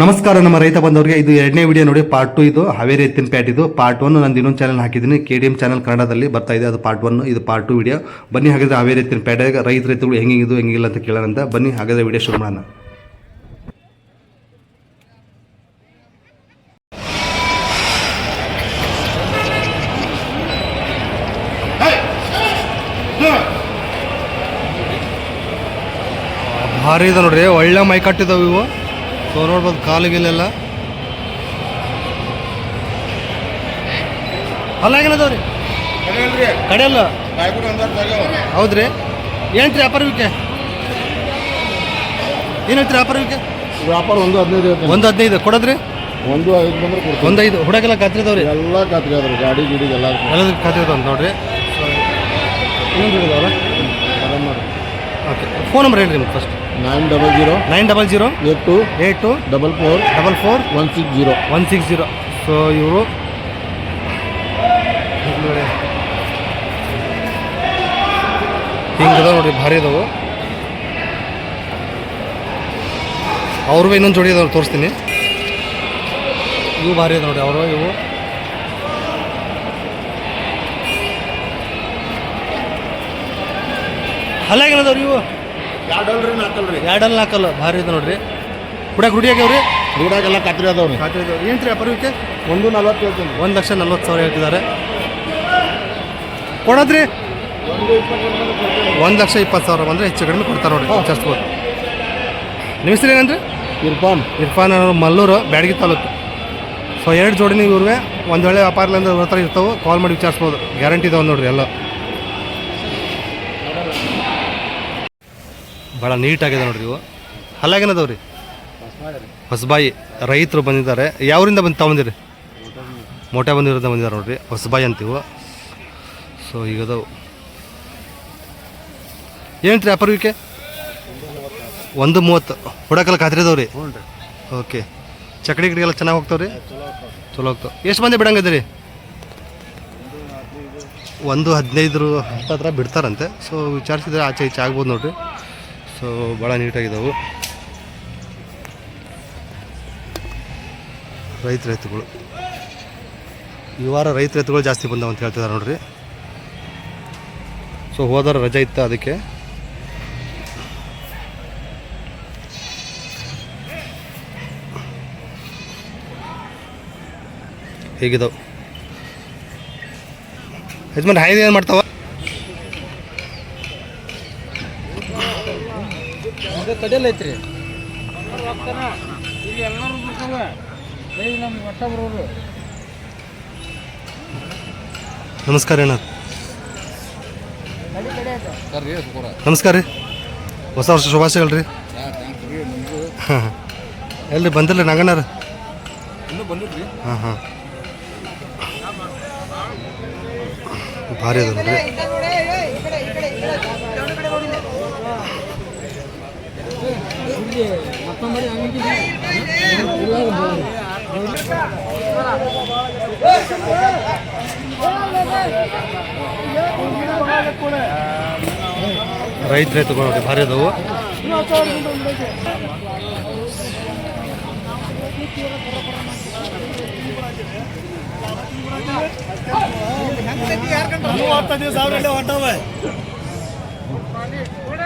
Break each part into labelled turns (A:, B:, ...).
A: ನಮಸ್ಕಾರ ನಮ್ಮ ರೈತ ಬಂದವರಿಗೆ, ಇದು ಎರಡನೇ ವಿಡಿಯೋ ನೋಡಿ ಪಾರ್ಟ್ ಟು ಇದು, ಹಾವೇರಿ ಎತ್ತಿನ ಪ್ಯಾಟ್ ಇದು. ಪಾರ್ಟ್ ಒನ್ ನಾನು ಇನ್ನೊಂದು ಚಾನಲ್ ಹಾಕಿದ್ದೀನಿ. ಕೆ ಡಿ ಎಂ ಚಾನಲ್ ಕನ್ನಡದಲ್ಲಿ ಬರ್ತಾ ಇದೆ, ಅದು ಪಾರ್ಟ್ ಒನ್ ಇದು ಪಾರ್ಟ್ ಟು ವಿಡಿಯೋ ಬನ್ನಿ ಹಾಗಾದ್ರೆ ಹಾವೇರಿ ಎತ್ತಿನ ಪ್ಯಾಟಾಗ ರೈತ ರೈತಗಳು ಹೆಂಗಿದು ಹೆಂಗಿಲ್ಲ ಅಂತ ಕೇಳೋಣ ಅಂತ. ಬನ್ನಿ ಹಾಗಾದ್ರೆ ವಿಡಿಯೋ ಶುರು ಮಾಡೋಣ. ಭಾರಿ ಇದೆ ನೋಡ್ರಿ, ಒಳ್ಳೆ ಮೈ ಕಟ್ಟಿದಾವೆ ಇವು. ಸೊ ನೋಡ್ಬೋದು ಕಾಲಿಗಿಲ್ಲೆಲ್ಲ ಅಲ್ಲಾಗಿಲ್ಲದವ್ರಿ ಕಡೆಯಲ್ಲ ಹೌದ್ರಿ. ಏನ್ರಿ ಅಪರ್ವಿಕೆ ಏನು ಹೇಳ್ತೀರಿ ವ್ಯಾಪಾರವಿಕೆ
B: ವ್ಯಾಪಾರ ಒಂದು ಹದಿನೈದು
A: ಒಂದು ಹದಿನೈದು. ಕೊಡದ್ರಿ?
B: ಒಂದು ಐದು ಬಂದ್ರೆ ಕೊಡ್ತೀವಿ
A: ಒಂದು ಐದು. ಹುಡುಗೆಲ್ಲ ಖಾತ್ರಿದವ್ರಿ
B: ಎಲ್ಲ ಖಾತ್ರಿ ಅದ್ರ ಗಾಡಿ ಗಿಡಿ ಎಲ್ಲ
A: ಎಲ್ಲದಕ್ಕೆ ಖಾತ್ರಿದವ್ ನೋಡ್ರಿ.
B: ಏನು
A: ಓಕೆ. ಫೋನ್ ನಂಬರ್ ಹೇಳ್ರಿ ನಿಮ್ಗೆ first
B: nine double zero
A: nine double zero
B: eight two
A: eight two
B: double four
A: double four
B: one six zero
A: one six zero. So ಇವರು ಹಿಂಗದ ನೋಡಿ ಭಾರಿ ಇದಾವೆ. ಅವ್ರಿಗೂ ಇನ್ನೊಂದು ಜೋಡಿ ಇದಾವೆ ತೋರಿಸ್ತೀನಿ. ಇವು ಭಾರಿ ಇದೆ ನೋಡಿ ಅವರು ಇವು. ಹಲ್ಲಾಗೇನದವ್ರಿ ಇವು? ಎರಡಲ್ಲಿ ನಾಲ್ಕಲ್ಲ ಭಾರಿ ಇದೆ ನೋಡ್ರಿ. ಕುಡಿಯಾಕ ರೂಢಿ ಆಗ್ಯಾವ್ರಿ?
B: ರೂಢಾಗೆಲ್ಲ ಖಾತ್ರಿ ಅದಾವ್ರಿ
A: ಖಾತ್ರಿ ಇದಾವೆ ಏನು ರೀ ಅಪರೂಪಕ್ಕೆ
B: ಒಂದು ನಲ್ವತ್ತು ಹೇಳ್ತೀನಿ.
A: ಒಂದು ಲಕ್ಷ ನಲ್ವತ್ತು ಸಾವಿರ ಹೇಳ್ತಿದ್ದಾರೆ. ಕೊಡೋದ್ರಿ? ಒಂದು ಲಕ್ಷ ಇಪ್ಪತ್ತು ಸಾವಿರ ಬಂದರೆ ಹೆಚ್ಚು ಕಡಿಮೆ ಕೊಡ್ತಾರೆ ನೋಡಿ ವಿಚಾರಿಸ್ಬೋದು ನಿಮ್ಮ ಹೆಸರು ಏನಂದ್ರೆ?
B: ಇರ್ಫಾನ್.
A: ಇರ್ಫಾನ್ ಅವರು ಮಲ್ಲೂರು ಬ್ಯಾಡಗಿ ತಾಲೂಕು. ಸೊ ಎರಡು ಜೋಡಿ ನೀವು ಇವ್ರಿಗೆ ಒಂದು ವೇಳೆ ವ್ಯಾಪಾರದಿಂದ ಇವ್ರ ಹತ್ರ ಇರ್ತಾವೆ. ಕಾಲ್ ಮಾಡಿ ವಿಚಾರಿಸ್ಬೋದು. ಗ್ಯಾರಂಟಿ ಇದಾವೆ ನೋಡ್ರಿ ಎಲ್ಲ. ಭಾಳ ನೀಟಾಗಿದೆ ನೋಡ್ರಿ ಇವು. ಹಲ್ಲಾಗೇನದವು ರೀ ಹೊಸಬಾಯಿ. ರೈತರು ಬಂದಿದ್ದಾರೆ. ಯಾವರಿಂದ ಬಂದು ತಗೊಂಡಿರಿ ಮೋಟೆ ಬಂದಿರೋದ ಬಂದಿದ್ದಾರೆ ನೋಡ್ರಿ. ಹೊಸಬಾಯಿ ಅಂತೀವು. ಸೊ ಈಗ ಅದು ಏನು ರೀ ಅಪರ್ವಿಕೆ ಒಂದು ಮೂವತ್ತು. ಹುಡಕಲ್ಲ ಖಾತ್ರಿ ಓಕೆ. ಚಕಡಿ ಗಿಡಿಗೆಲ್ಲ ಚೆನ್ನಾಗಿ ಹೋಗ್ತಾವ್ರಿ? ಚಲೋ ಹೋಗ್ತಾವೆ. ಎಷ್ಟು ಮಂದಿ ಬಿಡಂಗಿದ್ದೀರಿ ಒಂದು ಹದಿನೈದು ಹತ್ರ ಬಿಡ್ತಾರಂತೆ. ಸೊ ವಿಚಾರಿಸಿದ್ರೆ ಆಚೆ ಈಚೆ ಆಗ್ಬೋದು ನೋಡ್ರಿ. ಸೊ ಭಾಳ ನೀಟಾಗಿದ್ದಾವೆ ರೈತ ರೈತಗಳು. ಈ ವಾರ ರೈತ ರೈತಗಳು ಜಾಸ್ತಿ ಬಂದವು ಅಂತ ಹೇಳ್ತಿದ್ದಾರೆ ನೋಡ್ರಿ. ಸೊ ಹೋದಾರ ರಜೆ ಇತ್ತು ಅದಕ್ಕೆ. ಹೇಗಿದಾವೆ? ಯಜಮಾನ್ ಹಾಯ್ದು ಏನು ಮಾಡ್ತಾವ?
C: ಕಡೆಯಲ್ಲ ಐತ್ರಿ. ಇಲ್ಲಿ ಎಲ್ಲರೂ ಬರ್ತಾವ ಬರೋರು
A: ನಮಸ್ಕಾರ ಅಣ್ಣ. ನಮಸ್ಕಾರ ರೀ. ಹೊಸ ವರ್ಷ ಶುಭಾಶಯಗಳು ರೀ. ಹಾಂ ಎಲ್ರಿ ಬಂದಿಲ್ಲ ನಂಗಣ್ಣಾರ? ಹಾಂ ಹಾಂ. ಭಾರಿ ಅದ ನೋಡ್ರಿ.
C: ಮತ್ತೊಂಬರಿ
A: ರೈತ ರೈತಗಳು ನೋಡ್ರಿ ಭಾರಿ ಅದಾವು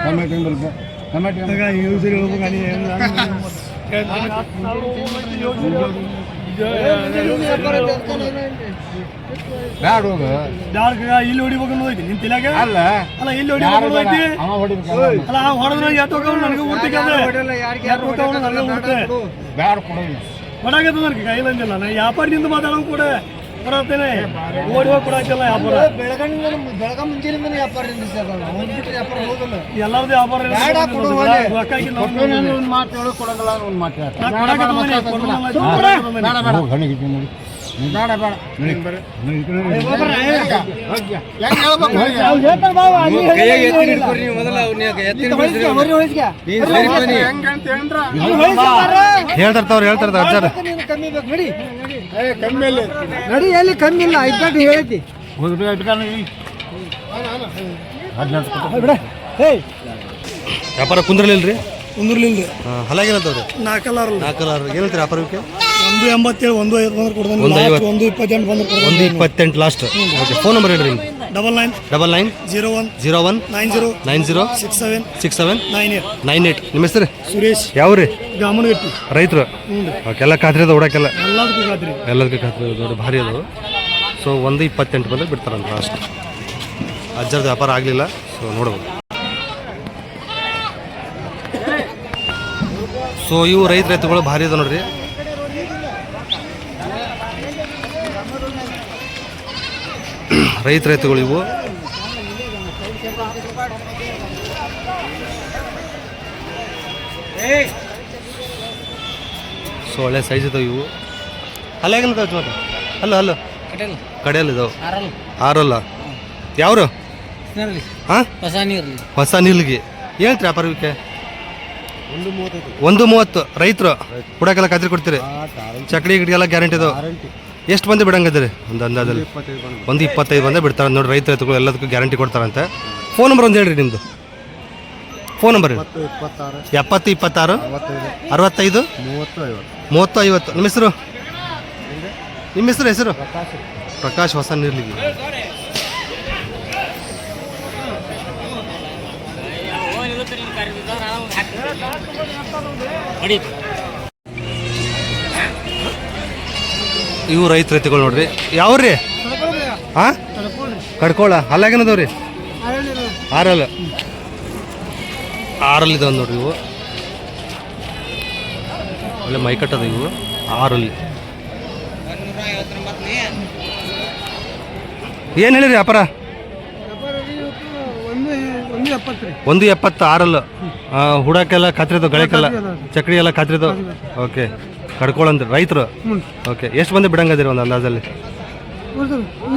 B: ಟೊಮೆಟೊ ಸ್ವಲ್ಪ ಟೊಮೆಟೊ ಬ್ಯಾಡ ಹೋಗ
D: ಇಲ್ಲಿ ಹೊಡಿಬೇಕು ಅನ್ನೋದೈತಿ ನಿನ್ ತಿಲಾಗ
B: ಅಲ್ಲ.
D: ಅಲ್ಲ ಇಲ್ಲಿ ಹೊಡಿಬೇಕು ಅನ್ನೋದೈತಿ ಅಲ್ಲ ಹೊಡೆದ್ರೆ ಎತ್ತು ಹೋಗವ್ ನನಗೆ ಊರ್ತಿಗೆ ಎತ್ತು ಹೋಗವ್ ನನಗೆ ಊರ್ತೆ
B: ಬ್ಯಾಡ ಕೊಡೋದು
D: ಕೊಡಾಗದ ನನಗೆ ಕೈಲಂದಿಲ್ಲ ನಾ ವ್ಯಾಪಾರದಿಂದ ಮಾತಾಡೋ ಕೂಡ. ಕೊಡತ್ತೇನೆ ಓಡಿ ಹೋಗಿ ಕೊಡಕ್ಕೆಲ್ಲ ವ್ಯಾಪಾರ.
C: ಬೆಳಗ ಮುಂಜಾನಿಂದ ವ್ಯಾಪಾರದಿಂದ ಹೋಗ್ಬಿಟ್ರೆ ವ್ಯಾಪಾರ ಹೋಗಲ್ಲ.
D: ಎಲ್ಲರದು ವ್ಯಾಪಾರ
B: ಒಂದು ಮಾತು ಹೇಳೋ ಕೊಡಂಗಿಲ್ಲ ಒಂದು ಮಾತು ಬೇಡ, ಬೇಡ,
A: ಹೇಳ್ತಾರ
C: ನಡಿ
B: ಏ, ಕಮ್ಮಿ ಇಲ್ಲ.
C: ನಡಿ ಎಲ್ಲಿ ಕಮ್ಮಿ ಇಲ್ಲ? ಇಪ್ಪತ್ತು ಹೇಳೈತಿ
A: ವ್ಯಾಪಾರ ಕುಂದ್ರಲಿಲ್ಲ ರೀ
D: ಹಲ
A: ಏನಂತವ್ರಿ
D: ನಾಲ್ಕಲ್ಲಾರು.
A: ನಾಲ್ಕಲ್ಲಾರು. ಏನಂತೀರಿ ವ್ಯಾಪಾರಕ್ಕೆ?
D: ಒಂದು ಎಂಬತ್ತೇಳು ಒಂದು ಐವತ್ತು ಬಂದ್ರೆ ಕೊಡ್ತಾನೆ.
A: ಒಂದು ಐವತ್ತು.
D: ಒಂದು ಇಪ್ಪತ್ತೆಂಟು ಬಂದ್ರೆ ಕೊಡ್ತಾನೆ.
A: ಒಂದು ಇಪ್ಪತ್ತೆಂಟು ಲಾಸ್ಟ್. ಓಕೆ ಫೋನ್ ನಂಬರ್ ಹೇಳ್ರಿ ನಿಮ್ದು
D: double nine
A: double nine
D: zero one
A: zero one
D: nine zero
A: nine zero
D: six seven
A: six seven
D: nine eight
A: nine eight ನಿಮ್ಮ ಹೆಸರು?
D: ಸುರೇಶ್.
A: ಯಾವ ರೀ
D: ಗಾಮನಗಟ್ಟಿ.
A: ರೈತರು? ಎಲ್ಲ ಖಾತ್ರಿ ಅದ ಓಡಕ್ಕೆಲ್ಲ
D: ಎಲ್ಲದಕ್ಕೂ ಖಾತ್ರಿ.
A: ಎಲ್ಲದಕ್ಕೆ ಖಾತ್ರಿ ನೋಡಿ ಭಾರಿ ಅದು ಸೊ ಒಂದು ಇಪ್ಪತ್ತೆಂಟು ಬಂದರೆ ಬಿಡ್ತಾರಂತ ಲಾಸ್ಟ್ ಅಜ್ಜರ್ದು ವ್ಯಾಪಾರ ಆಗಲಿಲ್ಲ. ಸೊ ನೋಡ್ಬೋದು. ಸೊ ಇವು ರೈತ ರೈತಗಳು ಭಾರಿ ಅದ ನೋಡ್ರಿ. ರೈತ ರೈತಗಳು ಇವು. ಸೊ ಒಳ್ಳೆ ಸೈಜ್ ಇದಾವೆ ಇವು. ಅಲ್ಲ ಜೋರ ಅಲ್ಲ ಅಲ್ಲ. ಕಡೆಯಲ್ಲಿ ಇದಾವೆ. ಆರಲ್ಲ? ಯಾವ್ರು? ಹಾಂ
C: ಹೊಸ
A: ನಿಲ್ಗಿ ಹೇಳ್ತೀರಿ ವ್ಯಾಪಾರಕ್ಕೆ ಒಂದು ಮೂವತ್ತು. ರೈತರು. ಕುಡಕ್ಕೆಲ್ಲ ಖಾತ್ರಿ ಕೊಡ್ತೀರಿ. ಚಕ್ಡಿ ಗಿಡಗೆಲ್ಲ ಗ್ಯಾರಂಟಿ ಇದಾವೆ. ಎಷ್ಟು ಮಂದಿ ಬಿಡಂಗಿದ್ರಿ ಒಂದು ಅಂದಾಜಲ್ಲಿ. ಒಂದು ಇಪ್ಪತ್ತೈದು ಬಂದೇ ಬಿಡ್ತಾರೆ. ನೋಡಿ ರೈತ ರೈತಗಳು ಎಲ್ಲದಕ್ಕೂ ಗ್ಯಾರಂಟಿ ಕೊಡ್ತಾರಂತೆ. ಫೋನ್ ನಂಬರ್ ಒಂದು ಹೇಳ್ರಿ ನಿಮ್ಮದು ಫೋನ್ ನಂಬರ್ ಎಪ್ಪತ್ತು ಇಪ್ಪತ್ತಾರು?
B: ಅರವತ್ತೈದು. ಮೂವತ್ತು ಐವತ್ತು
A: ನಿಮ್ಮ ಹೆಸರು? ನಿಮ್ಮ ಹೆಸರು ಹೆಸರು? ಪ್ರಕಾಶ್ ಹೊಸ ನಿರ್ಲಿಗಿ ಇವು ರೈತ ರೈತಗಳು ನೋಡ್ರಿ. ಯಾವ್ರಿ? ಹಾ ಕಡ್ಕೋಳ. ಅಲ್ಲಾಗೇನದವ್ರಿ? ಆರಲ್. ಆರಲ್ಲಿ ಇದಾವ ನೋಡ್ರಿ ಇವು. ಒಳ್ಳೆ ಮೈಕಟ್ಟದ ಇವು. ಆರಲ್ಲಿ ಏನು ಹೇಳಿರಿ ಅಪರ
D: ಒಂದು ಒಂದು ಎಪ್ಪತ್ತು ರೀ
A: ಒಂದು ಎಪ್ಪತ್ತು ಆರಲ್ಲ ಹುಡಕ್ಕೆಲ್ಲ ಕತ್ರಿದ್ದು ಗಳಿಕೆಲ್ಲ ಚಕ್ರಿ ಎಲ್ಲ ಕತ್ರಿದ್ದು ಓಕೆ. ಕಡ್ಕೊಳಂದ್ರಿ ರೈತರು. ಓಕೆ ಎಷ್ಟು ಮಂದಿ ಬಿಡಂಗದಿರಿ ಒಂದು ಅಂದಾಜಲ್ಲಿ?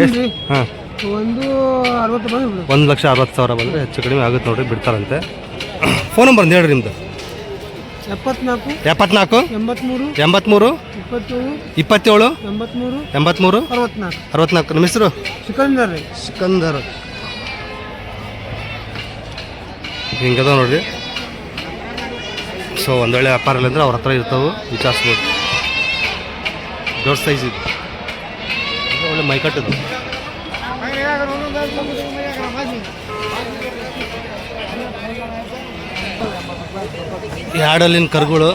A: ಎಷ್ಟು? ಹಾಂ.
D: ಒಂದು ಅರವತ್ತು ಬಂದು
A: ಒಂದು ಲಕ್ಷ ಅರವತ್ತು ಸಾವಿರ ಬಂದರೆ ಹೆಚ್ಚು ಕಡಿಮೆ ಆಗುತ್ತೆ ನೋಡ್ರಿ ಬಿಡ್ತಾರಂತೆ. ಫೋನ್ ನಂಬರ್ ಒಂದು ಹೇಳ್ರಿ ನಿಮ್ದು.
D: ಎಪ್ಪತ್ನಾಲ್ಕು
A: ಎಪ್ಪತ್ನಾಲ್ಕು
D: ಎಂಬತ್ಮೂರು
A: ಎಂಬತ್ಮೂರು
D: ಇಪ್ಪತ್ತೇಳು
A: ಇಪ್ಪತ್ತೇಳು
D: ಎಂಬತ್ಮೂರು
A: ಎಂಬತ್ತ್ಮೂರು
D: ಅರವತ್ನಾಲ್ಕು.
A: ಅರವತ್ನಾಲ್ಕು. ನಿಮ್ಮ ಹೆಸರು?
D: ಸಿಕಂದರ್
A: ಸಿಕಂದರ್. ಹಿಂಗದ ನೋಡ್ರಿ. ಸೊ ಒಂದೊಳ್ಳೆ ವೇಳೆ ವ್ಯಾಪಾರ ಇಲ್ಲ ಅಂದ್ರೆ ಅವ್ರ ಹತ್ರ ಇರ್ತಾವೆ ವಿಚಾರಿಸ್ಬೋದು. ದೊಡ್ಡ ಸೈಜ್ ಇದು. ಒಳ್ಳೆ ಮೈಕಟ್ಟದು ಈ ಹಾಡಲ್ಲಿನ ಕರುಗಳು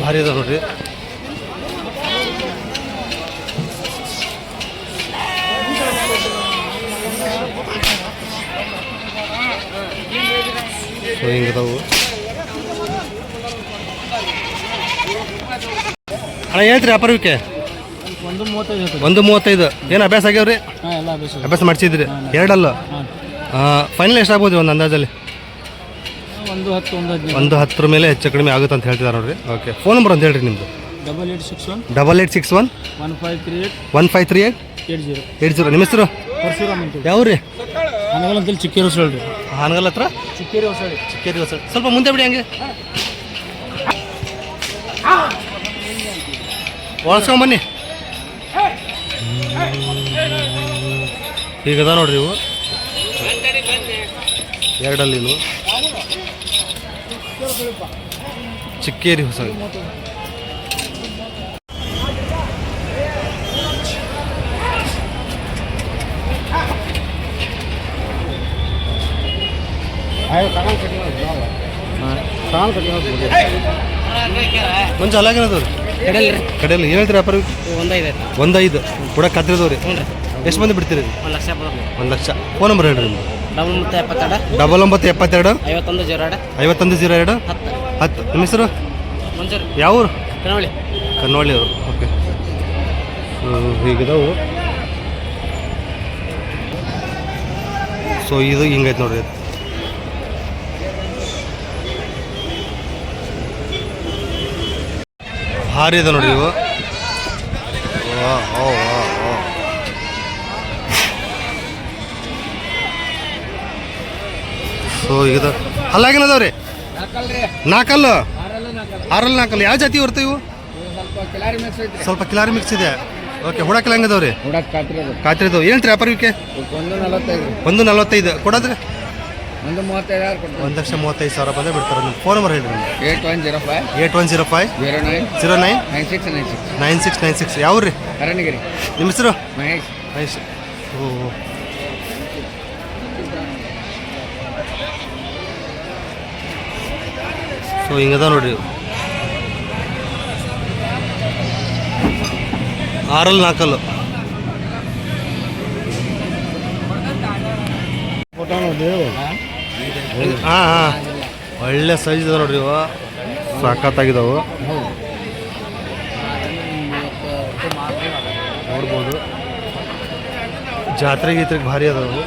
A: ಭಾರಿ ಇದೆ ನೋಡ್ರಿ. ಸೊ ಹಿಂಗದವು ಅಣ್ಣ ಹೇಳ್ತೀರಿ ಅಪರ್ವಿಕೆ
C: ಒಂದು ಮೂವತ್ತೈದು
A: ಒಂದು ಮೂವತ್ತೈದು. ಏನು ಅಭ್ಯಾಸ ಆಗ್ಯಾವ್ರಿ?
C: ಎಲ್ಲ
A: ಅಭ್ಯಾಸ ಮಾಡಿಸಿದ್ರಿ. ಎರಡಲ್ಲ? ಫೈನಲ್ ಎಷ್ಟಾಗ್ಬೋದು ಒಂದು ಅಂದಾಜಲ್ಲಿ?
C: ಒಂದು ಹತ್ತು ಒಂದು ಹದಿನೈದು.
A: ಒಂದು ಹತ್ತರ ಮೇಲೆ ಹೆಚ್ಚು ಕಡಿಮೆ ಆಗುತ್ತೆ ಅಂತ ಹೇಳ್ತಿದ್ದಾರೆ ನೋಡ್ರಿ. ಓಕೆ ಫೋನ್ ನಂಬರ್ ಅಂತ ಹೇಳ್ರಿ ನಿಮ್ಮದು
C: double eight six one
A: double eight six one
C: one five three eight
A: one five three eight
C: eight zero
A: eight zero ನಿಮ್ಮ ಹೆಸರು?
C: ಪರಶುರಾಮ್ ಅಂತ
A: ಯಾವ ರೀ
C: ಹನಗಲ್ ಅಂತೇಳಿ ಚಿಕ್ಕೇರಿ ಹೊಸ ಹೇಳ್ರಿ
A: ಹಾನಗಲ್ ಹತ್ರ?
C: ಚಿಕ್ಕೇರಿ ಹೊಸಳ್ಳಿ
A: ಚಿಕ್ಕೇರಿ ಹೊಸ ಸ್ವಲ್ಪ ಮುಂದೆ ಬಿಡಿ ಹಂಗೆ. ಒಳಸ್ಕೊಂಬನ್ನಿ ಈಗದ ನೋಡ್ರಿ ಇವು. ಎರಡಲ್ಲಿನು ಚಿಕ್ಕೇರಿ ಹೊಸ ಮುಂಚೆ ಅಲ್ಲಾಗಿರೋದವ್ರಿ ಕಡೆಯಲ್ಲಿ ಏನು ಹೇಳ್ತೀರಿ ವ್ಯಾಪಾರ
C: ಒಂದೈದು
A: ಒಂದು ಐದು ಕೂಡ ಕತ್ತಿರದವ್ರಿ ಎಷ್ಟು ಮಂದಿ ಬಿಡ್ತೀರಿ?
C: ಒಂದು ಲಕ್ಷ
A: ಒಂದು ಲಕ್ಷ. ಫೋನ್ ನಂಬರ್ ಹೇಳ್ರಿ ನಿಮ್ದು.
C: ಡಬಲ್
A: ಒಂಬತ್ತು ಎಪ್ಪತ್ತೆರಡು.
C: ಐವತ್ತೊಂದು ಜೀರೋ ಎರಡು.
A: ಐವತ್ತೊಂದು ಜೀರೋ ಎರಡು.
C: ಹತ್ತು.
A: ನಿಮ್ಮ ಹೆಸರು? ಯಾವ ಊರು?
C: ಕರಾವಳಿ
A: ಕನ್ನೋಳಿ ಅವರು. ಓಕೆ ಹೀಗಿದಾವು. ಸೊ ಇದು ಹಿಂಗೈತೆ ನೋಡ್ರಿ. ಭಾರಿ ಇದೆ ನೋಡಿ ಇವು. ಸೊ ಈಗ ಹಲ್ಲಾಗೇನದವ್ರಿ ನಾಲ್ಕಲ್ಲು ಆರಲ್ಲಿ ನಾಲ್ಕಲ್ಲು ಯಾವ ಜಾತಿ ಬರ್ತಾವೆ ಇವು? ಸ್ವಲ್ಪ ಕಿಲಾರಿ ಮಿಕ್ಸ್ ಇದೆ. ಓಕೆ ಹುಡಕಲ್ಲ ಹೆಂಗದವ್ರಿ
B: ಕಾತ್ರಿ ಅದು.
A: ಏನು ವ್ಯಾಪಾರ ಇವಕ್ಕೆ
B: ಒಂದು ನಲವತ್ತೈದು.
A: ಒಂದು ನಲ್ವತ್ತೈದು. ಕೊಡೋದ್ರಿ?
B: ಒಂದು ಮೂವತ್ತೈದು ಕೊಡ್ತೀನಿ.
A: ಒಂದು ಲಕ್ಷ ಮೂವತ್ತೈದು ಸಾವಿರ ಬಂದರೆ ಬಿಡ್ತಾರೆ. ನಿಮ್ಮ ಫೋನ್ ನಂಬರ್ ಹೇಳಿ ನಿಮ್ಗೆ.
B: Eight one zero five
A: eight one zero five
B: zero nine
A: zero nine
B: nine six nine six
A: nine six nine six. ಯಾವ ರೀ?
B: ಅರಣ್ಯಗಿರಿ.
A: ನಿಮ್ಮ ಹೆಸರು?
B: ಮಹೇಶ್.
A: ಮಹೇಶ್. ಓ. ಸೊ ಹಿಂಗದ ನೋಡ್ರಿ. ಆರಲ್ಲಿ ನಾಲ್ಕಲ್ಲು ಹಾಂ ಹಾಂ ಒಳ್ಳೆ ಸೈಜ್ ಇದೆ ನೋಡ್ರಿ ಇವು. ಸಖತ್ತಾಗಿದ್ದಾವು ನೋಡ್ಬೋದು. ಜಾತ್ರೆ ಗೀತ್ರೆಗೆ ಭಾರಿ ಅದಾವು.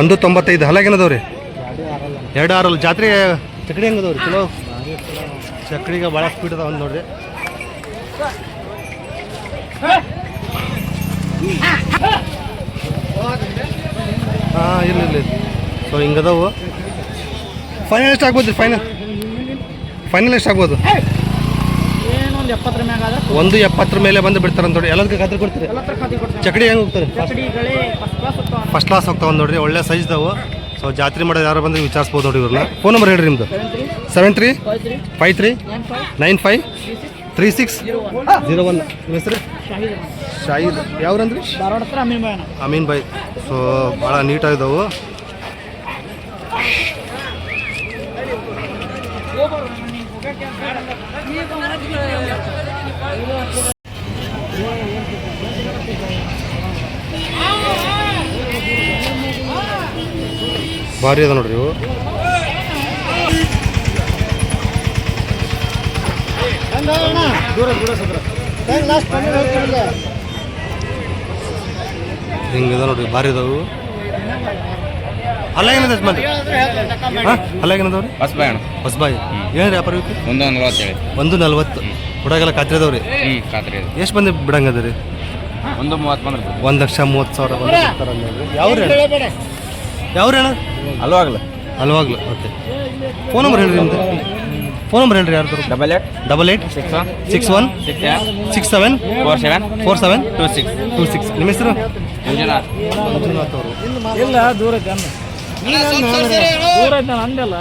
A: ಒಂದು ತೊಂಬತ್ತೈದು ಹಲಾಗೇನದವ್ರಿ ಎರಡು ಆರಲ್ಲ. ಜಾತ್ರೆ ಚಕಡಿ ಹೆಂಗೆ ಅದಾವ್ರಿ ಚಲೋ? ಚಕ್ಡಿಗೆ ಭಾಳ ಸ್ಪೀಡ್ ಅದಾವ ನೋಡ್ರಿ. ಹಾಂ ಇಲ್ಲ ಇಲ್ಲ ಸೊ ಹಿಂಗದಾವು. ಫೈನಲ್ ಎಷ್ಟು ಆಗ್ಬೋದು ರೀ ಫೈನಲ್ ಫೈನಲ್ ಎಷ್ಟು ಆಗ್ಬೋದು? ಒಂದು ಎಪ್ಪತ್ತರ ಮೇಲೆ ಬಂದು ಬಿಡ್ತಾರೆ ನೋಡಿ. ಎಲ್ಲದಕ್ಕೆ ಖಾತ್ರಿ ಕೊಡ್ತೀರಿ? ಚಕಡಿ ಹೆಂಗೆ ಹೋಗ್ತಾರೆ?
C: ಫಸ್ಟ್ ಕ್ಲಾಸ್ ಹೋಗ್ತಾವ
A: ನೋಡ್ರಿ ಒಳ್ಳೆ ಸೈಜ್ ಇದಾವೆ ಸೊ ಜಾತ್ರೆ ಮಾಡೋದು ಯಾರು ಬಂದ್ರೆ ವಿಚಾರಿಸ್ಬೋದು ನೋಡಿ ಇವ್ರನ್ನ. ಫೋನ್ ನಂಬರ್ ಹೇಳ್ರಿ ನಿಮ್ದು.
C: Seven three five three nine five
A: three six
C: zero one
A: ನಿಮ್ಮ ಹೆಸರು?
C: ಶಾಹಿದ್.
A: ಶಾಹಿದ್. ಯಾವ್ರಂದ್ರಿ?
C: ಧಾರವಾಡ ಹತ್ರ ಅಮೀನ್ ಬಾಯ್
A: ಅಮೀನ್ ಬಾಯ್. ಸೊ ಭಾಳ ನೀಟಾಗಿದ್ದಾವು ಭಾರಿ ಅದ ನೋಡ್ರಿ ಇವು. ಹಿಂಗಿದೆ ನೋಡ್ರಿ ಭಾರಿ ಇದಾವು. ಅಲ್ಲ ಏನದ ಮಂದಿ ಹಾಂ ಅಲ್ಲ ಏನದವ್ರಿ
B: ಹೊಸಬಾಯಿ ಅಣ್ಣ.
A: ಹೊಸಬಾಯಿ. ಏನು ವ್ಯಾಪಾರ ಇವತ್ತು?
B: ಒಂದು ನಲ್ವತ್ತು
A: ಒಂದು ನಲ್ವತ್ತು. ಹುಡುಗೆಲ್ಲ ಖಾತ್ರಿ ಅದಾವ್ರಿ
B: ಹ್ಞೂ ಖಾತ್ರಿ ಇದೆ
A: ಎಷ್ಟು ಬಂದು ಬಿಡಂಗದ ರೀ
B: ಒಂದು ಮೂವತ್ತು ಬಂದ್ರೆ
A: ಒಂದು ಲಕ್ಷ ಮೂವತ್ತು ಸಾವಿರ ಬಂದು ಯಾವ್ರಿ ಯಾವ್ರಿ ಅಣ್ಣ
B: ಹಲವಾಗ್ಲ
A: ಅಲ್ವಾಗ್ಲು ಓಕೆ. ಫೋನ್ ನಂಬರ್ ಹೇಳ್ರಿ ನಿಮ್ದು. ಫೋನ್ ನಂಬರ್ ಹೇಳ್ರಿ ಯಾರ್ದು
B: double eight
A: double eight
B: six one
A: six one
B: six
A: six seven
B: four seven
A: four seven
B: two six
A: two six ನಿಮ್ಮ ಹೆಸರು?
B: ಮಂಜುನಾಥ್.
A: ಮಂಜುನಾಥ್ ಅವರು.
C: ಇಲ್ಲ ದೂರ ದೂರ ಅಂದೆಲ್ಲ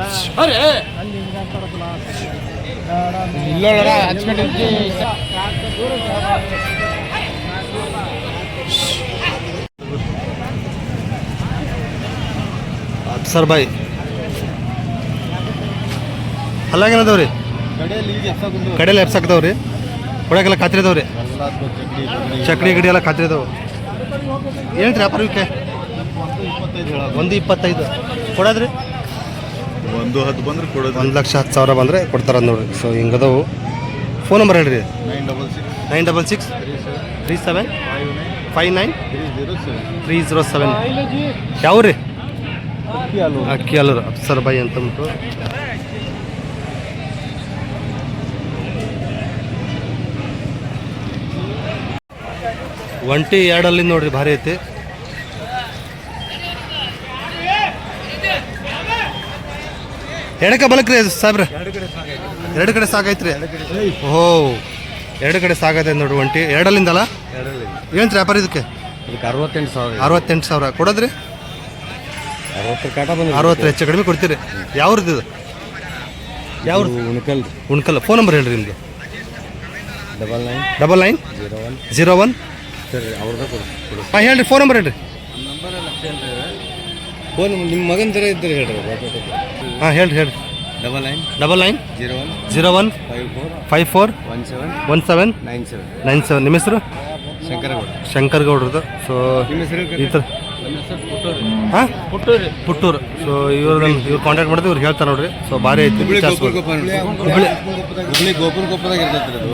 A: ಬಾಯ್ ಅಲ್ಲಾಗೇನದವ್ರಿ ಕಡೆಯಲ್ಲಿ ಎಪ್ಸಾಕ್ದವ್ರಿ ಒಳಗೆಲ್ಲ ಖಾತ್ರಿ ಅದಾವ್ರಿ ಚಕ್ಡಿ ಗಿಡಿ ಎಲ್ಲ ಖಾತ್ರಿ ಅದಾವು. ಏನ್ರಿ ವ್ಯಾಪಾರ ಇವಕ್ಕೆ ಒಂದು ಇಪ್ಪತ್ತೈದು. ಕೊಡೋದ್ರಿ?
E: ಒಂದು ಹತ್ತು ಬಂದ್ರೆ ಕೊಡೋದು.
A: ಒಂದು ಲಕ್ಷ ಹತ್ತು ಸಾವಿರ ಬಂದರೆ ಕೊಡ್ತಾರ ನೋಡ್ರಿ. ಸೊ ಹಿಂಗದವು ಫೋನ್ ನಂಬರ್ ಹೇಳ್ರಿ.
E: Nine double six.
A: Nine double six. Three seven. Five nine.
E: Three zero seven.
A: Three ಯಾವ ರೀ ಅಕ್ಕಿ ಅಲ್ಲೂರು ಅಪ್ಸರ್ ಬಾಯಿ ಅಂತ ಅಂದ್ಬಿಟ್ಟು. ಒಂಟಿ ಎರಡಲ್ಲಿ ನೋಡ್ರಿ ಭಾರಿ ಐತಿ. ಎಡಕ ಬಲಕ್ರಿ ಸಾಬ್ರ ಎರಡು ಕಡೆ ಸಾಕೈತ್ರಿ ಓಹೋ ಎರಡು ಕಡೆ ಸಾಕೈತೆ ನೋಡ್ರಿ ಒಂಟಿ ಎರಡಲ್ಲಿಂದಲ್ಲ ಏನು ವ್ಯಾಪಾರ ಇದಕ್ಕೆ?
B: ಅರವತ್ತೆಂಟು ಸಾವಿರ
A: ಅರವತ್ತೆಂಟು ಸಾವಿರ. ಕೊಡೋದ್ರಿ?
B: ಅರವತ್ತು
A: ಹೆಚ್ಚು ಕಡಿಮೆ ಕೊಡ್ತೀರಿ. ಯಾವ್ರದ್ದು ಇದು? ಯಾವ್ದು?
B: ಉಣಕಲ್.
A: ಉಣ್ಕಲ್. ಫೋನ್ ನಂಬರ್ ಹೇಳ್ರಿ ನಿಮ್ದು.
B: Double nine.
A: Double nine.
B: Zero one.
A: Zero one.
B: ಸರಿ ಅವ್ರದ್ದು ಕೊಡು ಕೊಡು.
A: ಹಾಂ ಹೇಳ್ರಿ ಫೋನ್ ನಂಬರ್ ಹೇಳ್ರಿ.
B: ಫೋನ್ ನಿಮ್ಮ ಮಗನ ಥರ ಇದ್ದರೆ ಹೇಳ್ರಿ
A: ಹಾಂ ಹೇಳ್ರಿ ಹೇಳ್ರಿ.
B: Double nine
A: double nine
B: zero one
A: zero one
B: five four
A: five four
B: one seven
A: one seven
B: nine seven.
A: Nine seven. ನಿಮ್ಮ ಹೆಸರು?
B: ಶಂಕರಗೌಡ.
A: ಶಂಕರ್ ಗೌಡ್ರದ್ದು ಸೊ
B: ನಿಮ್ಮ ಹೆಸರು
A: ಈ ಥರ
B: ನಮ್ಮ ಹೆಸರು ಪುಟ್ಟೂರು.
A: ಹಾಂ?
B: ಪುಟ್ಟೂರು
A: ಪುಟ್ಟೂರು ಸೊ ಇವ್ರ ಇವ್ರು ಕಾಂಟ್ಯಾಕ್ಟ್ ಮಾಡಿದ್ರೆ ಇವ್ರು ಹೇಳ್ತಾರೆ ನೋಡ್ರಿ. ಸೊ ಭಾರಿ ಐತಿ
B: ಹುಬ್ಳಿ ಕೊಪ್ಪದಾಗ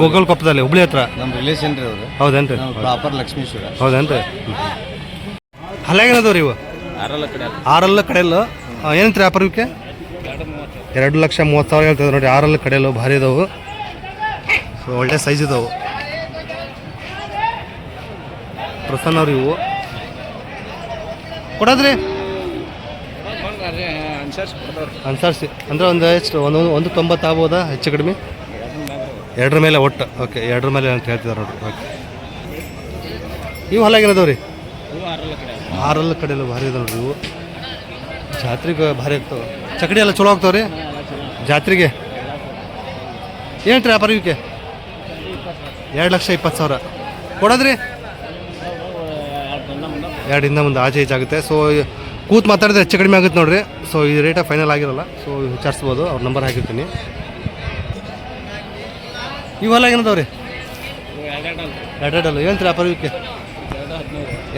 A: ಗೋಗಲ್ ಕೊಪ್ಪದಲ್ಲಿ ಹುಬ್ಳಿ ಹತ್ರ.
B: ನಮ್ಮ ರಿಲೇಷನ್ ರೀ ಅವರು.
A: ಹೌದೇನ್ರಿ?
B: ಪ್ರಾಪರ್ ಲಕ್ಷ್ಮೀಶ್ವರ.
A: ಹೌದೇನ್ರಿ? ಹಲ್ಲಾಗೇನದವ್ರಿ ಇವು?
B: ಆರಲ್ಲ
A: ಕಡೆಯಲ್ಲ? ಏನಂತ್ರಿ ವ್ಯಾಪಾರ ಇವಕ್ಕೆ? ಎರಡು ಲಕ್ಷ ಮೂವತ್ತು ಸಾವಿರ ಹೇಳ್ತದೆ ನೋಡಿ ಆರಲ್ಲ ಕಡೆಯಲ್ಲ ಭಾರಿ ಇದಾವು. ಸೊ ಒಳ್ಳೆ ಸೈಜ್ ಇದಾವು. ಪ್ರಸನ್ನ ಅವ್ರು ಇವು. ಕೊಡೋದ್ರಿ? ಅನ್ಸರ್ಸಿ. ಅಂದ್ರೆ ಒಂದು ಎಷ್ಟು, ಒಂದು ಒಂದು ತೊಂಬತ್ತು ಆಗ್ಬೋದಾ? ಹೆಚ್ಚು ಕಡಿಮೆ? ಎರಡರ ಮೇಲೆ ಒಟ್ಟು. ಓಕೆ, ಎರಡರ ಮೇಲೆ ಅಂತ ಹೇಳ್ತಿದ್ದಾರೆ ನೋಡ್ರಿ. ಓಕೆ. ಇವು ರೀ ಆರಲ್ಲ ಕಡೆ ಎಲ್ಲ ಭಾರಿ ಇದಾವೆ ನೋಡ್ರಿ ಇವು. ಜಾತ್ರೆಗೆ ಭಾರಿ ಆಗ್ತಾವೆ. ಚಕಡಿ ಎಲ್ಲ ಚಲೋ ಆಗ್ತಾವೆ ರೀ ಜಾತ್ರೆಗೆ? ಏನು ರೀ ವ್ಯಾಪಾರ ಇವಕ್ಕೆ? ಎರಡು ಲಕ್ಷ ಇಪ್ಪತ್ತು ಸಾವಿರ. ಕೊಡೋದ್ರಿ? ಎರಡಿಂದ ಮುಂದೆ. ಆಚೆ ಈಚೆ ಆಗುತ್ತೆ. ಸೊ ಕೂತ್ ಮಾತಾಡಿದ್ರೆ ಹೆಚ್ಚು ಕಡಿಮೆ ಆಗುತ್ತೆ ನೋಡ್ರಿ. ಸೊ ಈ ರೇಟಾಗಿ ಫೈನಲ್ ಆಗಿರಲ್ಲ. ಸೊ ವಿಚಾರಿಸ್ಬೋದು. ಅವ್ರ ನಂಬರ್ ಹಾಕಿರ್ತೀನಿ. ಇವೆಲ್ಲ ಏನದವ್ರಿ? ಎರಡೆರಡಲ್ಲ. ಏನು ಇವಕ್ಕೆ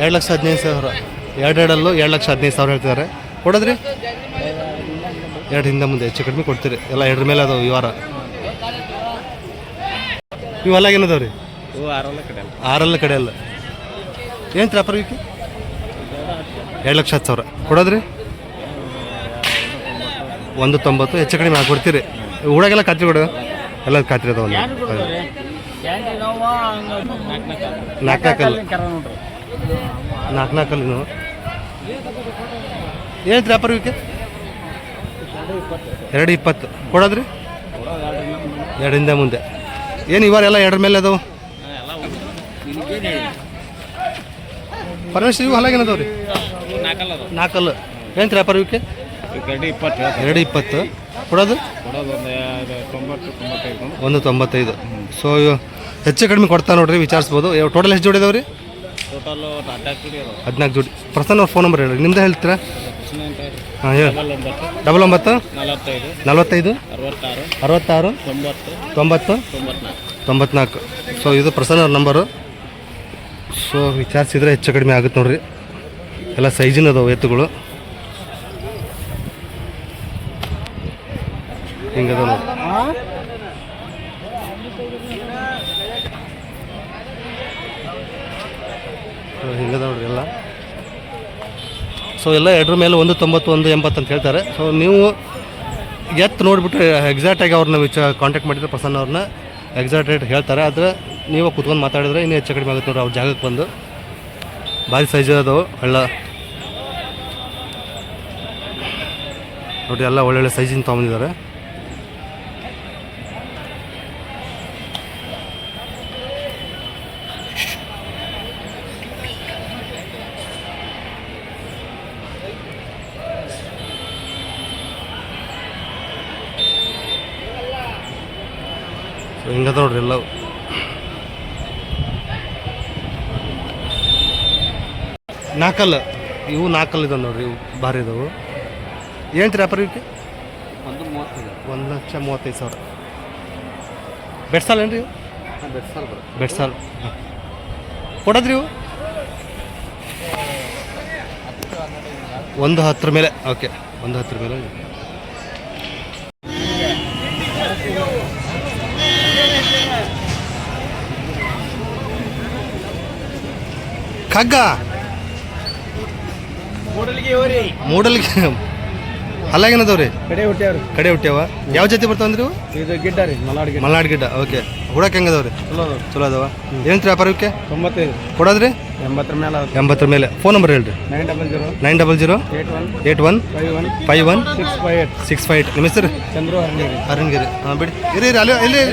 A: ಎರಡು ಲಕ್ಷ ಹದಿನೈದು ಸಾವಿರ. ಎರಡೆರಡಲ್ಲೂ ಎರಡು ಲಕ್ಷ ಹದಿನೈದು ಸಾವಿರ ಹೇಳ್ತಿದ್ದಾರೆ. ಕೊಡೋದ್ರಿ? ಎರಡು ಹಿಂದೆ ಮುಂದೆ, ಹೆಚ್ಚು ಕಡಿಮೆ ಕೊಡ್ತೀರಿ. ಎಲ್ಲ ಎರಡ್ರ ಮೇಲೆ ಅದಾವೆ ಈ ವಾರ. ಇವೆಲ್ಲ ಏನದವ್ರಿ? ಆರಲ್ಲ ಕಡೆ ಅಲ್ಲ. ಏನು ರೀ ವ್ಯಾಪಾರ ಇವಕ್ಕೆ ಎರಡು ಲಕ್ಷ ಹತ್ತು ಸಾವಿರ. ಕೊಡೋದ್ರಿ? ಒಂದು ತೊಂಬತ್ತು ಹೆಚ್ಚು ಕಡಿಮೆ ಹಾಕ್ಬಿಡ್ತೀರಿ ಊರಾಗೆಲ್ಲ ಖಾತ್ರಿ ಕೊಡು. ಎಲ್ಲ ಖಾತ್ರಿ ಅದಾವ ನಾಲ್ಕು ನಾಲ್ಕಲ್ಲಿ ನಾಲ್ಕು ನಾಲ್ಕಲ್ಲಿ ಏನು ವ್ಯಾಪಾರ ವಿಕೆ ಎರಡು ಇಪ್ಪತ್ತು. ಕೊಡೋದ್ರಿ? ಎರಡರಿಂದ ಮುಂದೆ. ಏನು ಇವಾರ ಎಲ್ಲ ಎರಡರ ಮೇಲೆ ಅದಾವು? ಪರಮೇಶ್ವರ್ ಇವು ಹೊಲಾಗ ಏನದಾವ ರೀ ನಾಲ್ಕಲ್ಲ ಏನು ವ್ಯಾಪಾರ ಇವಕ್ಕೆ ಎರಡು ಇಪ್ಪತ್ತು ಕೊಡೋದು? ಒಂದು ತೊಂಬತ್ತೈದು. ಸೊ ಇವು ಹೆಚ್ಚು ಕಡಿಮೆ ಕೊಡ್ತಾ ನೋಡ್ರಿ ವಿಚಾರಿಸ್ಬೋದು. ಟೋಟಲ್ ಎಷ್ಟು ಜೋಡಿ ಇದಾವೆ ರೀ ಹದಿನಾಲ್ಕು ಜೋಡಿ ಪ್ರಸನ್ನ ಅವ್ರ ಫೋನ್ ನಂಬರ್ ಹೇಳಿ ನಿಮ್ದು ಹೇಳ್ತೀರಾ? ಹಾಂ ಹೇಳಿ. ಡಬಲ್ ಒಂಬತ್ತು. ನಲವತ್ತೈದು. ಅರವತ್ತಾರು. ತೊಂಬತ್ತು. ತೊಂಬತ್ನಾಲ್ಕು. ಸೊ ಇದು ಪ್ರಸನ್ನ ಅವ್ರ ನಂಬರು ಸೊ ವಿಚಾರಿಸಿದ್ರೆ ಹೆಚ್ಚು ಕಡಿಮೆ ಆಗುತ್ತೆ ನೋಡ್ರಿ. ಎಲ್ಲ ಸೈಜಿನ ಅದಾವೆ ಎತ್ತುಗಳು. ಹಿಂಗದ ನೋಡಿ ಹಿಂಗದ ನೋಡ್ರಿ ಎಲ್ಲ? ಸೊ ಎಲ್ಲ ಎರಡರ ಮೇಲೆ ಒಂದು ತೊಂಬತ್ತು ಒಂದು ಎಂಬತ್ತು ಅಂತ ಹೇಳ್ತಾರೆ. ಸೊ ನೀವು ಎತ್ತು ನೋಡಿಬಿಟ್ಟು ಎಕ್ಸಾಕ್ಟಾಗಿ ಅವ್ರನ್ನ ವಿಚ ಕಾಂಟ್ಯಾಕ್ಟ್ ಮಾಡಿದ್ರೆ ಪ್ರಸನ್ನ ಅವ್ರನ್ನ ಎಕ್ಸಾಕ್ಟ್ ರೇಟ್ ಹೇಳ್ತಾರೆ. ಆದರೆ ನೀವು ಕುತ್ಕೊಂಡು ಮಾತಾಡಿದ್ರೆ ಇನ್ನೂ ಹೆಚ್ಚು ಕಡಿಮೆ ಆಗುತ್ತೆ ನೋಡ್ರಿ ಅವ್ರ ಜಾಗಕ್ಕೆ ಬಂದು. ಭಾರಿ ಸೈಜ್ ಅದಾವೆ ಹಳ್ಳ. ನೋಡಿ ಎಲ್ಲ ಒಳ್ಳೊಳ್ಳೆ ಸೈಜಿಂದ ತೊಗೊಂಡಿದ್ದಾರೆ ಹಿಂಗದ ನೋಡ್ರಿ ಎಲ್ಲವು. ನಾಲ್ಕಲ್ಲ ಇವು ನಾಲ್ಕಲ್ ಇದಾವೆ ನೋಡ್ರಿ ಇವು ಭಾರಿ ಇದಾವೆ. ಏನು ವ್ಯಾಪಾರ ಇವಕ್ಕೆ
C: ಒಂದು ಮೂವತ್ತೈದು.
A: ಒಂದು ಲಕ್ಷ ಮೂವತ್ತೈದು ಸಾವಿರ. ಬೆಡ್ಸಾಲ್ ಏನು ರೀ ಬೆಡ್ಸಾಲ್ ಕೊಡೋದ್ರಿ ಇವು? ಒಂದು ಹತ್ತರ ಮೇಲೆ. ಓಕೆ ಒಂದು ಹತ್ತರ ಮೇಲೆ. ಖಗ್ಗ. ಮೂಡಲ್ಗೆ ಅಲ್ಲಾಗೇನದವ್ರಿ
C: ಕಡೆ ಹುಟ್ಟ್ಯಾವ್ರಿ.
A: ಕಡೆ ಹುಟ್ಟ್ಯಾವ? ಯಾವ ಜೊತೆ ಬರ್ತಾವಂದ್ರಿ ಅಂದ್ರಿ
C: ಇದು ಗಿಡ್ಡ ರೀ ಮಲ್ನಾಡ್ ಗಿಡ್ಡ.
A: ಮಲ್ನಾಡ್ ಗಿಡ್ಡ ಓಕೆ. ಹುಡಕ್ ಹೆಂಗದವ್ರಿ?
C: ಚಲೋ ಅದಾವ.
A: ಚಲೋ ಅದಾವ. ಏನು ವ್ಯಾಪಾರ ಇವಕ್ಕೆ?
C: ತೊಂಬತ್ತೈದು.
A: ಕೊಡೋದ್ರಿ?
C: ಎಂಬತ್ತರ ಮೇಲೆ
A: ಎಂಬತ್ತರ ಮೇಲೆ. ಫೋನ್ ನಂಬರ್ ಹೇಳ್ರಿ.
C: Nine double zero.
A: Nine double zero.
C: Eight one.
A: Eight one.
C: Five one.
A: Five one.
C: Six five eight.
A: Six five eight. ನಿಮ್ಮ ಹೆಸರು?
C: ಚಂದ್ರು ಅರಂಗಿರಿ
A: ಅರಂಗಿರಿ ಹಾಂ ಬಿಡಿ. ಇರಿ ಇರಿ ಅಲ್ಲಿ ಇಲ್ಲಿ.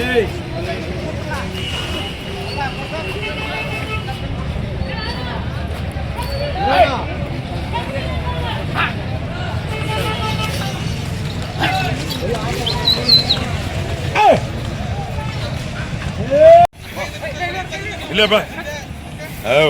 E: ಇಲ್ಲಪ್ಪ ಹೌ